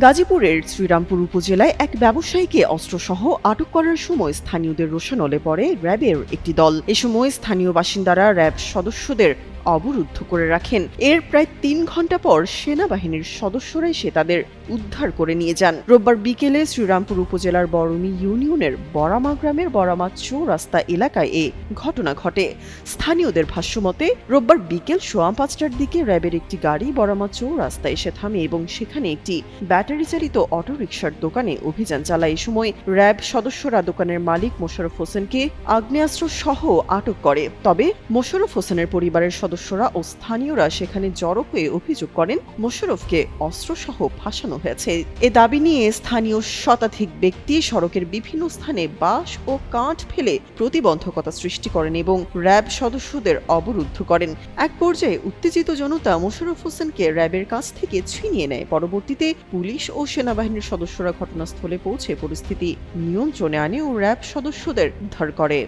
গাজীপুরের শ্রীরামপুর উপজেলায় এক ব্যবসায়ীকে অস্ত্রসহ আটক করার সময় স্থানীয়দের রোশানলে পড়ে র্যাবের একটি দল। এ সময় স্থানীয় বাসিন্দারা র্যাব সদস্যদের অবরুদ্ধ করে রাখেন। এর প্রায় তিন ঘণ্টা পর সেনাবাহিনীর সদস্যরা এসে তাদের উদ্ধার করে নিয়ে যান। রোববার বিকেলে শ্রীরামপুর উপজেলার বরণী ইউনিয়নের বরামা গ্রামের বরামা চৌরাস্তা এলাকায় এ ঘটনা ঘটে। স্থানীয়দের ভাষ্যমতে রোববার বিকেল সোয়া পাঁচটার দিকে র্যাবের একটি গাড়ি বরামা চৌরাস্তায় এসে থামে এবং সেখানে একটি ব্যাটারি চালিত অটোরিকশার দোকানে অভিযান চালায়। এ সময় র্যাব সদস্যরা দোকানের মালিক মোশারফ হোসেনকে আগ্নেয়াস্ত্র সহ আটক করে। তবে মোশারফ হোসেনের পরিবারের সদস্যরা ও স্থানীয়রা সেখানে জড়ো হয়ে অভিযোগ করেন, মোশাররফকে অস্ত্রসহ ফাঁসানো হয়েছে। এ দাবি নিয়ে স্থানীয় শতাধিক ব্যক্তি সড়কের বিভিন্ন স্থানে বাঁশ ও কাঠ ফেলে প্রতিবন্ধকতা সৃষ্টি করেন এবং র্যাব সদস্যদের অবরুদ্ধ করেন। এক পর্যায়ে উত্তেজিত জনতা মোশাররফ হোসেনকে র্যাবের কাছ থেকে ছিনিয়ে নেয়। পরবর্তীতে পুলিশ ও সেনাবাহিনীর সদস্যরা ঘটনাস্থলে পৌঁছে পরিস্থিতি নিয়ন্ত্রণে আনে ও র্যাব সদস্যদের উদ্ধার করে।